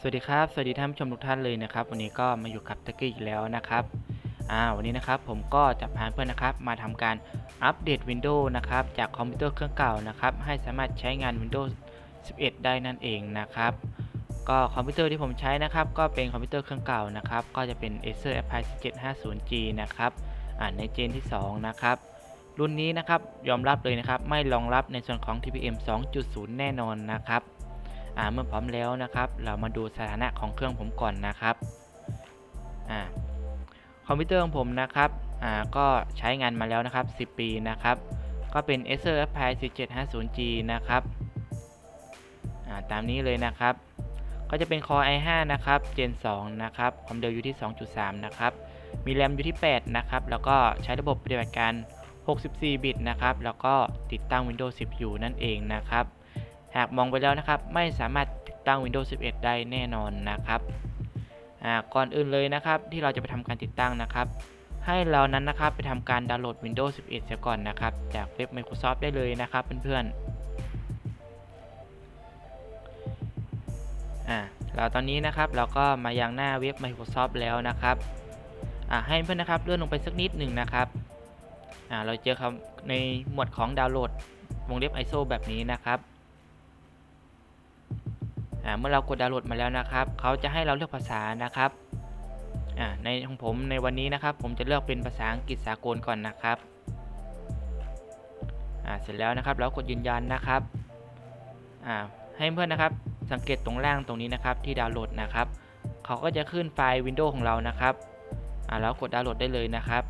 สวัสดีครับ สวัสดีท่านผู้ชมทุกท่านเลยนะครับ วันนี้ก็มาอยู่กับตะกี้อีกแล้วนะครับอ่าวันนี้นะครับผมก็จะพาเพื่อนนะครับ มาทำการอัปเดต Windows นะครับ จากคอมพิวเตอร์เครื่องเก่านะครับ ให้สามารถใช้งาน Windows 11 ได้นั่นเองนะครับ ก็คอมพิวเตอร์ที่ผมใช้นะครับ ก็เป็นคอมพิวเตอร์เครื่องเก่านะครับ ก็จะเป็น Acer Aspire 750G นะครับอ่าในเจนที่ 2 นะครับรุ่นนี้นะครับยอมรับเลยนะครับ ไม่รองรับในส่วนของ TPM 2.0 แน่นอนนะครับ เมื่อพร้อมแล้วนะครับ เรามาดูสถานะของเครื่องผมก่อนนะครับอ่าคอมพิวเตอร์ของผมนะครับอ่าก็ใช้งานมาแล้วนะครับ 10 ปีนะครับ ก็เป็น Acer Aspire 1750G นะครับอ่าตามนี้เลยนะครับ ก็จะเป็น Core i5 นะครับ Gen 2 นะครับ ความเร็วอยู่ที่ 2.3 นะครับ มีแรมอยู่ที่ 8 นะครับ แล้วก็ใช้ระบบปฏิบัติการ 64 บิตนะครับ แล้วก็ติดตั้ง Windows 10 อยู่นั่นเองนะครับ หากมองไปแล้วนะครับ ไม่สามารถติดตั้ง Windows 11 ได้แน่นอนนะครับก่อนอื่นเลยนะครับ ที่เราจะไปทำการติดตั้งนะครับ ให้เรานั้นนะครับไปทำการดาวน์โหลด Windows 11 เสียก่อนนะครับ จากเว็บ Microsoft ได้เลยนะครับเพื่อนๆอ่าเราตอนนี้นะครับเราก็มายังหน้าเว็บ Microsoft แล้วนะครับอ่าให้เพื่อนนะครับเลื่อนลงไปสักนิดหนึ่งนะครับอ่าเราเจอคำในหมวดของดาวน์โหลดวงเล็บ ISO แบบนี้นะครับ เมื่อเรากดดาวน์โหลดมาแล้วนะครับเขาจะให้เราเลือกภาษานะครับในของผมในวันนี้นะครับ ผมจะเลือกเป็นภาษาอังกฤษสากลก่อนนะครับเสร็จแล้วนะครับเรากดยืนยันนะครับให้เพื่อนนะครับสังเกตตรงล่างตรงนี้นะครับที่ดาวน์โหลดนะครับเขาก็จะขึ้นไฟล์ Windows ของเรานะครับอ่าแล้วกดดาวน์โหลดได้เลยนะครับ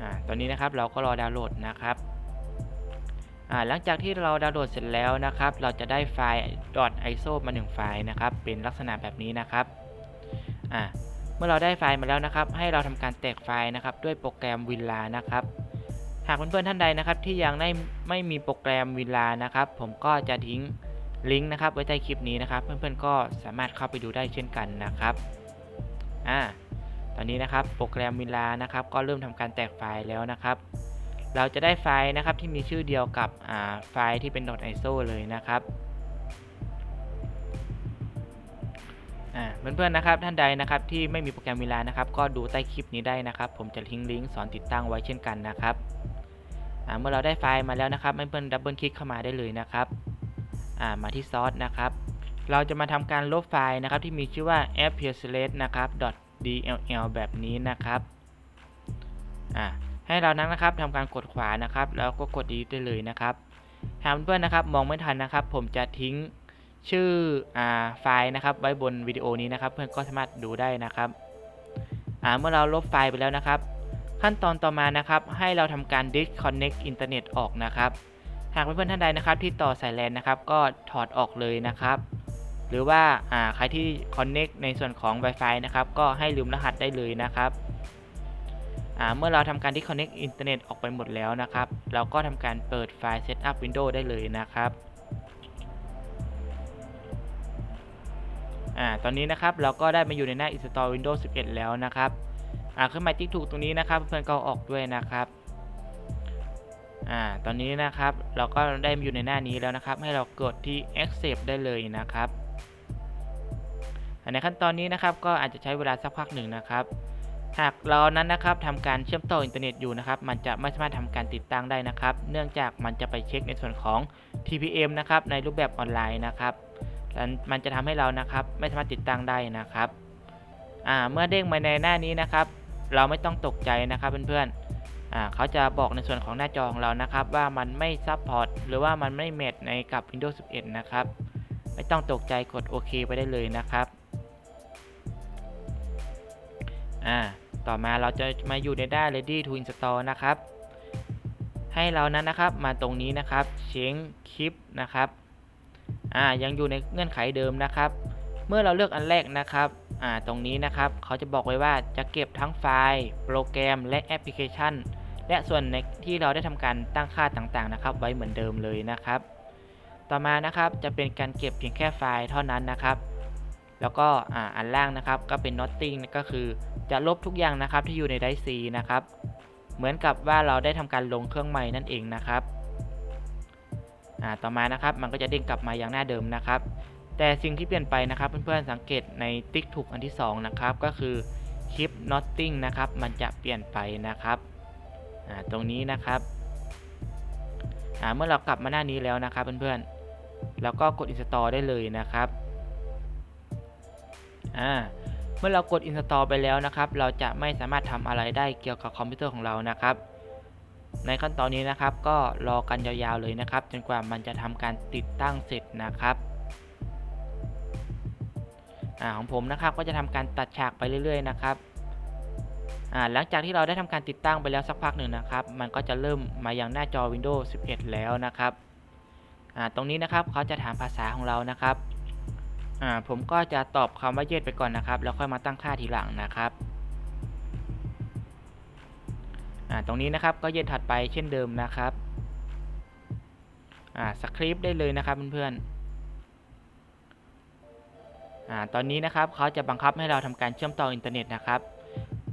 อตอนนี้นะครับเราก็รอดาวน์โหลดนะครับ หลังจากที่เราดาวน์โหลดเสร็จแล้วนะครับ เราจะได้ไฟล์ .iso มา 1 ไฟล์นะครับ เป็นลักษณะแบบนี้นะครับเมื่อเราได้ไฟล์มาแล้วนะครับ ให้เราทำการแตกไฟล์นะครับ ด้วยโปรแกรม WinRAR นะครับ หากเพื่อนๆท่านใดนะครับ ที่ยังได้ไม่มีโปรแกรม WinRAR นะครับ ผมก็จะทิ้งลิงก์นะครับ ไว้ใต้คลิปนี้นะครับ เพื่อนๆก็สามารถเข้าไปดูได้เช่นกันนะครับอ่าตอนนี้นะครับโปรแกรม WinRAR นะครับ ก็เริ่มทำการแตกไฟล์แล้วนะครับ เราจะได้ไฟล์นะครับที่มีชื่อเดียวกับไฟล์ที่เป็น .iso เลยนะครับเพื่อนๆนะครับท่านใดนะครับที่ไม่มีโปรแกรมเวลานะครับ ก็ดูใต้คลิปนี้ได้นะครับ ผมจะทิ้งลิงก์สอนติดตั้งไว้เช่นกันนะครับเมื่อเราได้ไฟล์มาแล้วนะครับเพื่อนๆดับเบิลคลิกเข้ามาได้เลยนะครับมาที่ซอสนะครับ เราจะมาทำการลบไฟล์นะครับที่มีชื่อว่า a p p e a r s นะครับ .dll แบบนี้นะครับ ให้เรานั้นนะครับทำการกดขวานะครับ แล้วก็กด delete ได้เลยนะครับหากเพื่อนๆนะครับมองไม่ทันนะครับ ผมจะทิ้งชื่ออไฟล์นะครับไว้บนวิดีโอนี้นะครับ เพื่อนก็สามารถดูได้นะครับเมื่อเราลบไฟล์ไปแล้วนะครับ ขั้นตอนต่อมานะครับ ให้เราทำการ disconnect อินเทอร์เน็ตออกนะครับ หากเพื่อนๆท่านใดนะครับ ที่ต่อสายแลนนะครับ ก็ถอดออกเลยนะครับ หรือว่าอ่าใครที่ connect ในส่วนของ Wi-Fi นะครับ ก็ให้ลืมรหัสได้เลยนะครับ เมื่อเราทำการ disconnect อินเทอร์เน็ตออกไปหมดแล้วนะครับ เราก็ทำการเปิดไฟล์ setup window ได้เลยนะครับอ่าตอนนี้นะครับเราก็ได้มาอยู่ในหน้า install windows 11 แล้วนะครับอ่าเครื่องหมายติ๊กถูกตรงนี้นะครับ เพื่อนก็ออกด้วยนะครับอ่าตอนนี้นะครับเราก็ได้มาอยู่ในหน้านี้แล้วนะครับ ให้เรากดที่ accept ได้เลยนะครับในขั้นตอนนี้นะครับก็อาจจะใช้เวลาสักพักหนึ่งนะครับ หากเรานั้นนะครับทำการเชื่อมต่ออินเทอร์เน็ตอยู่นะครับ มันจะไม่สามารถทำการติดตั้งได้นะครับ เนื่องจากมันจะไปเช็คในส่วนของ TPM นะครับในรูปแบบออนไลน์นะครับมันจะทำให้เรานะครับไม่สามารถติดตั้งได้นะครับอ่าเมื่อเด้งมาในหน้านี้นะครับ เราไม่ต้องตกใจนะครับเพื่อนๆอ่าเขาจะบอกในส่วนของหน้าจอของเรานะครับ ว่ามันไม่ซัพพอร์ตหรือว่ามันไม่เมทในกับ Windows 11 นะครับ ไม่ต้องตกใจกดโอเคไปได้เลยนะครับอ่า ต่อมาเราจะมาอยู่ในด้าน ready to install นะครับ ให้เรานั้นนะครับมาตรงนี้นะครับ change clip นะครับอ่ายังอยู่ในเงื่อนไขเดิมนะครับ เมื่อเราเลือกอันแรกนะครับอ่าตรงนี้นะครับเขาจะบอกไว้ว่าจะเก็บทั้งไฟล์ โปรแกรม และแอปพลิเคชัน และส่วนในที่เราได้ทำการตั้งค่าต่างๆนะครับ ไว้เหมือนเดิมเลยนะครับ ต่อมานะครับจะเป็นการเก็บเพียงแค่ไฟล์เท่านั้นนะครับ แล้วก็อ่าอันล่างนะครับก็เป็น nothing ก็คือจะลบทุกอย่างนะครับที่อยู่ในไดซีนะครับ เหมือนกับว่าเราได้ทำการลงเครื่องใหม่นั่นเองนะครับต่อมานะครับมันก็จะเด้งกลับมาอย่างหน้าเดิมนะครับ แต่สิ่งที่เปลี่ยนไปนะครับเพื่อนๆสังเกตในติ๊กถูกอันที่สองนะครับก็คือคลิป Nothing นะครับมันจะเปลี่ยนไปนะครับอ่าตรงนี้นะครับอ่าเมื่อเรากลับมาหน้านี้แล้วนะครับเพื่อนๆแล้วก็กด install ได้เลยนะครับ อ่าเมื่อเรากด install ไปแล้วนะครับ เราจะไม่สามารถทำอะไรได้เกี่ยวกับคอมพิวเตอร์ของเรานะครับ ในขั้นตอนนี้นะครับ ก็รอกันยาวๆเลยนะครับ จนกว่ามันจะทำการติดตั้งเสร็จนะครับอาของผมนะครับก็จะทำการตัดฉากไปเรื่อย ๆ นะครับอ่าหลังจากที่เราได้ทำการติดตั้งไปแล้วสักพักหนึ่งนะครับ มันก็จะเริ่มมาอย่างหน้าจอ Windows 11 แล้วนะครับอ่าตรงนี้นะครับเขาจะถามภาษาของเรานะครับ อ่าผมก็จะตอบคำว่าเย็ดไปก่อนนะครับ แล้วค่อยมาตั้งค่าทีหลังนะครับอ่าตรงนี้นะครับก็เย็นถัดไปเช่นเดิมนะครับอ่าสคริปต์ได้เลยนะครับเพื่อนๆอ่าตอนนี้นะครับเขาจะบังคับให้เราทำการเชื่อมต่ออินเทอร์เน็ตนะครับ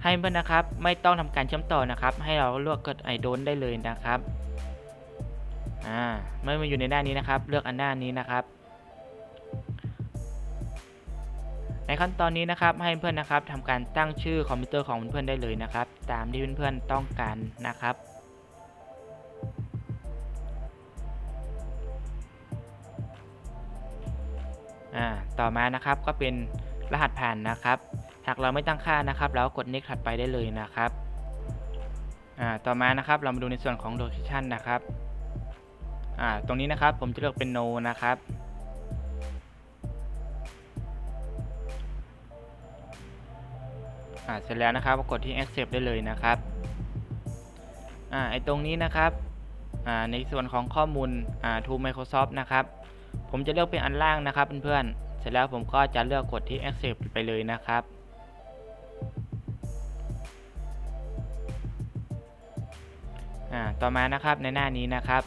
ให้เพื่อนนะครับไม่ต้องทำการเชื่อมต่อนะครับ ให้เราเลือกกดไอโดนได้เลยนะครับอ่าเมื่อมาอยู่ในหน้านี้นะครับ เลือกอันหน้านี้นะครับ ในขั้นตอนนี้นะครับให้เพื่อนนะครับทำการตั้งชื่อคอมพิวเตอร์ของเพื่อนๆได้เลยนะครับ ตามที่เพื่อนๆต้องการนะครับอ่าต่อมานะครับก็เป็นรหัสผ่านนะครับ หากเราไม่ตั้งค่านะครับเรากด next ถัดไปได้เลยนะครับอ่าต่อมานะครับเรามาดูในส่วนของ location นะครับอ่าตรงนี้นะครับผมจะเลือกเป็น no นะครับ อ่าเสร็จแล้วนะครับกดที่ accept ได้เลยนะครับอ่าไอตรงนี้นะครับอ่าในส่วนของข้อมูลอ่า to Microsoft นะครับ ผมจะเลือกเป็นอันล่างนะครับเพื่อนๆเสร็จแล้วผมก็จะเลือกกดที่ accept ไปเลยนะครับอ่าต่อมานะครับในหน้านี้นะครับ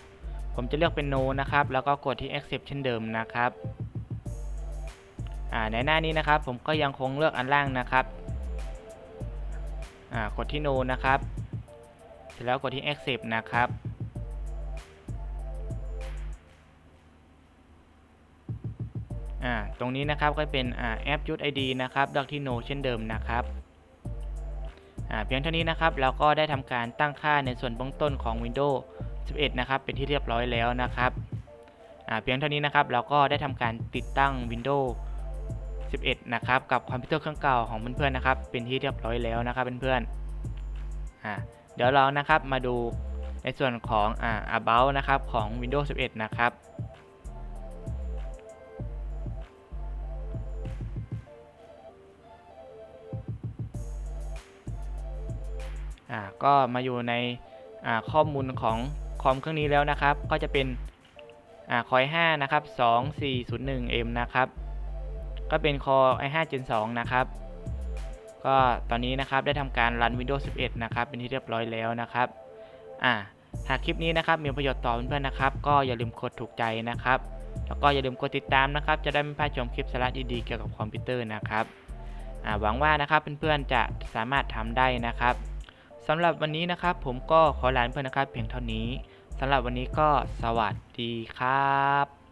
ผมจะเลือกเป็น no นะครับ แล้วก็กดที่ accept เช่นเดิมนะครับอ่าในหน้านี้นะครับ ผมก็ยังคงเลือกอันล่างนะครับ อ่ากดที่ no นะครับ เสร็จแล้วกดที่ accept นะครับ อ่า ตรงนี้นะครับก็เป็นอ่าแอปยุด ID นะครับเลือกที่ no เช่นเดิมนะครับอ่าเพียงเท่านี้นะครับเราก็ได้ทำการตั้งค่าในส่วนเบื้องต้นของ Windows 11 นะครับ เป็นที่เรียบร้อยแล้วนะครับอ่าเพียงเท่านี้นะครับเราก็ได้ทำการติดตั้ง Windows 11 นะครับ กับคอมพิวเตอร์เครื่องเก่าของเพื่อนๆนะครับ เป็นที่เรียบร้อยแล้วนะครับเพื่อนๆอ่าเดี๋ยวเรานะครับมาดูในส่วนของอ่า about นะครับของ Windows 11 นะครับอ่าก็มาอยู่ในอ่าข้อมูลของคอมเครื่องนี้แล้วนะครับ ก็จะเป็นอ่าคอย5นะครับ 2401M นะครับ ก็เป็น Core i5 Gen 2 นะครับ ก็ตอนนี้นะครับได้ทำการรัน Windows 11 นะครับ เป็นที่เรียบร้อยแล้วนะครับ อ่าหากคลิปนี้นะครับมีประโยชน์ต่อเพื่อนๆนะครับ ก็อย่าลืมกดถูกใจนะครับ แล้วก็อย่าลืมกดติดตามนะครับ จะได้ไม่พลาดชมคลิปสาระดีๆเกี่ยวกับคอมพิวเตอร์นะครับอ่าหวังว่านะครับเพื่อนๆจะสามารถทำได้นะครับสำหรับวันนี้นะครับผมก็ขอลาเพื่อนนะครับ เพียงเท่านี้สำหรับวันนี้ก็สวัสดีครับ